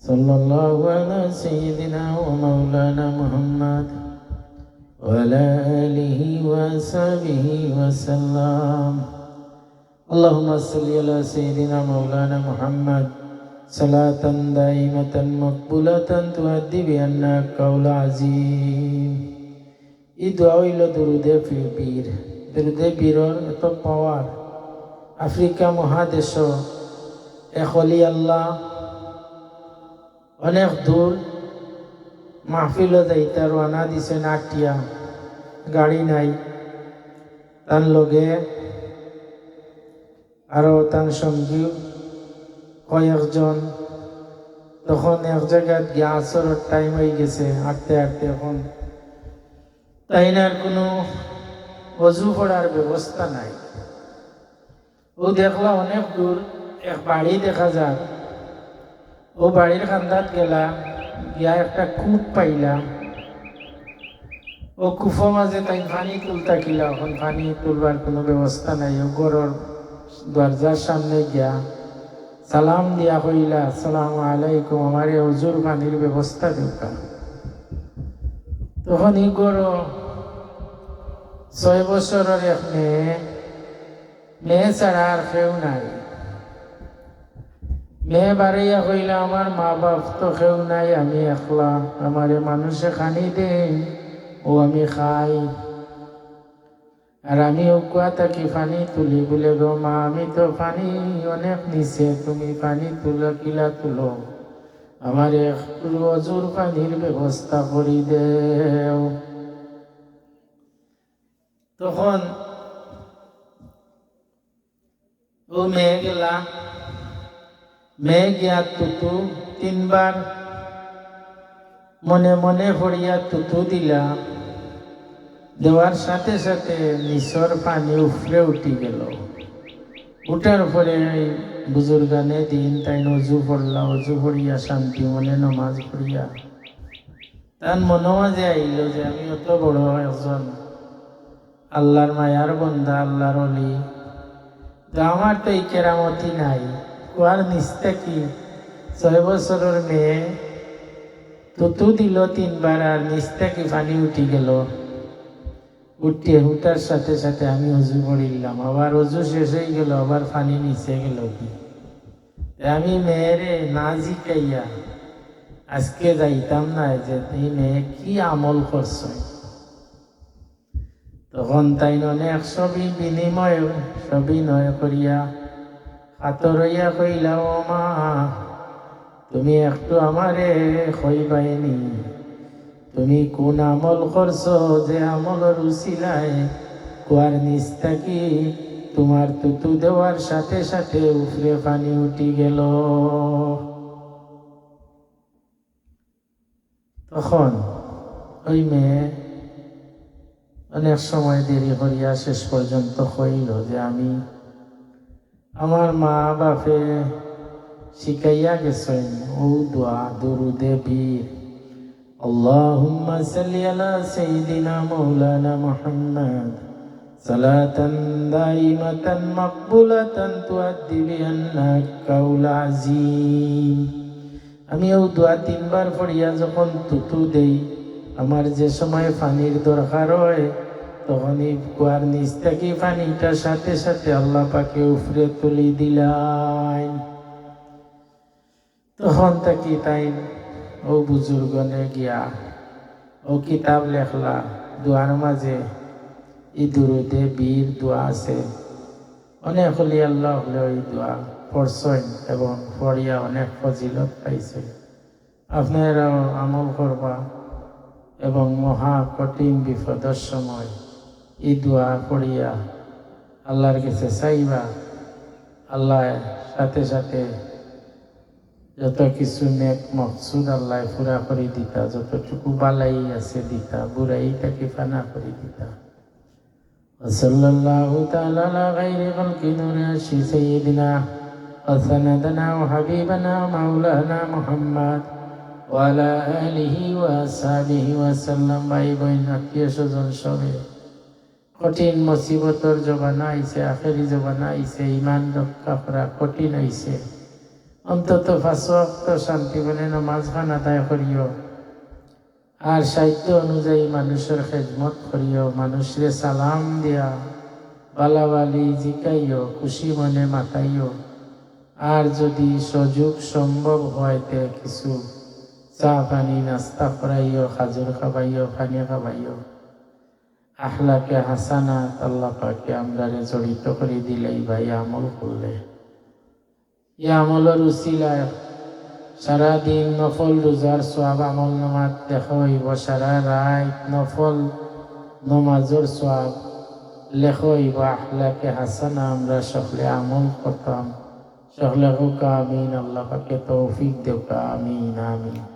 صلى الله على سيدنا ومولانا محمد وعلى آله وصحبه وسلم اللهم صل على سيدنا مولانا محمد صلاة دائمة مقبولة تؤدي بأن قول عظيم এই দোয়া হইল দুরুদে বীর দুরুদে বীরর এত পাওয়ার আফ্রিকা মহাদেশ এখলি আল্লাহ অনেক দূর মাহফিল যাইতা রানা দিছে নাটিয়া গাড়ি নাই। তার লগে আরও তার সঙ্গী কয়েকজন। তখন এক জায়গায় গ্যাসের টাইম হয়ে গেছে, হাঁটতে হাঁটতে এখন। তাই না কোনো অজু করার ব্যবস্থা নাই। ও দেখলা অনেক দূর, এক বাড়ি দেখা যায় ও বাড়ির খান্দাত গেলা গিয়া একটা কূপ পাইলাম। ও কুফো মাঝে তাই পানি তুলতা কিলা এখন পানি তুলবার কোনো ব্যবস্থা নাই। ও ঘরের দরজার সামনে গিয়া সালাম দিয়া কইলা, আসসালামু আলাইকুম, আমার হুজুর পানির ব্যবস্থা দেউকা তখন ই গর ছয় বছরের এক মেয়ে মেয়ে ছাড়া আর কেউ নাই। মেয়ে বাড়াইয়া কইলা আমার মা বাপ তো কেউ নাই, আমি একলা। আমারে মানুষে খানি দে ও আমি খাই। আর আমি উকুয়া থাকি পানি তুলি বলে, গো মা, আমি তো পানি অনেক নিচে, তুমি পানি তুলো, কিলা তুলো। আমার একটু অজুর পানির ব্যবস্থা করি দেও। তখন ও মেয়ে গেলা। মেয়ে গিয়া তুতু তিনবার মনে মনে ভরিয়া তুতু দিলা। দেওয়ার সাথে সাথে নিচর পানি উফরে উঠি গেল। উঠার পরে বুজুর্গানে দিন তাই নজু পড়লা, অজু পড়িয়া, শান্তি মনে নমাজ পড়িয়া। তার মনে মাঝে আইল যে আমি অত বড় একজন। আল্লাহর মায়ার বন্ধা আল্লাহর অলি। আমার তো এই কেরামতি নাই। কুয়ার নিচতে কি ছয় বছরের মেয়ে তুতু দিল তিনবার আর নিচতে কি পানি উঠি গেল। উঠিয়ে উঠার সাথে সাথে আমি অজু পড়িলাম আবার অজু শেষ হয়ে গেল, আবার পানি নিচে গেল কি? আমি মেয়েরে না জিকাইয়া আজকে যাইতাম না যে এই মেয়ে কি আমল করছ তখন তাই অনেক ছবি বিনিময় ছবি নয় করিয়া হাতরইয়া কইলা, ও মা, তুমি একটু আমারে কইবাইনি তুমি কোন আমল করছ যে আমলের উচিলায় কুয়ার নিচ থাকি তোমার তুতু দেওয়ার সাথে সাথে উফরে পানি উঠি গেল। তখন ওই মেয়ে অনেক সময় দেরি করিয়া শেষ পর্যন্ত হইল যে, আমি আমার মা বাপে শিখাইয়া গেছেন ও দোয়া দরুদে বীর اللهم صل على سيدنا مولانا محمد صلاة دائمة مقبولة تؤدي بأنها قول عظيم আমি ও দোয়া তিনবার পড়িয়া যখন তুতু দেই আমার যে সময় পানির দরকার হয় তখন এই কুয়ার নিচ থেকে পানিটা সাথে সাথে আল্লাহ পাকে উফরে তুলি দিলাই তখন তাকি তাই ও বুজুর্গনে গিয়া ও কিতাব লেখলা, দোয়ার মাঝে ই দুরুদে বীর দোয়া আছে। অনেক হলি আল্লাহ হলে ওই দোয়া পড়ছেন এবং পড়িয়া অনেক ফজিলত পাইছে। আপনারাও আমল করবা এবং মহা কঠিন বিপদের সময় ই দোয়া পড়িয়া আল্লাহর কাছে চাইবা আল্লাহ সাথে সাথে যত কিছু নেক মকসুদ আল্লাহ পুরা করে দিতা যতটুকু বালাই আছে দিতা বুড়াই তাকে ফানা করে দিতা وصلى الله تعالى على غير خلق نور سيدنا وسندنا وحبيبنا مولانا محمد وعلى آله وأصحابه وسلم ভাই বোন আত্মীয় স্বজন সবে কঠিন মুসিবতর জবানা আইছে আখেরি জবানা আইছে ইমান রক্ষা করা কঠিন হইছে অন্তত পাঁচ ওয়াক্ত শান্তি বলে নামাজ খান আদায় করিও আর সাহিত্য অনুযায়ী মানুষের খেজমত করিও মানুষরে সালাম দিয়া, বালাবালি জিকাইও খুশি মনে মাতাইও আর যদি সুযোগ সম্ভব হয় তে কিছু চা পানি নাস্তা করাইও খাজুর খাবাইও পানি খাবাইও আখলাকে হাসানা আল্লাহ পাকে জড়িত করে দিলেই ভাই আমল করলে। ই আমলের উচিলায় সারাদিন নফল রোজার সোয়াব আমল নামাত দেখা হইব, সারা রাত নফল নমাজর সোয়াব লেখ হইব, আখলাকে হাসানা আমরা সকলে আমল করতাম। সকলে হোক, আমিন, আল্লাহ পাকে তৌফিক দেব আমিন আমিন।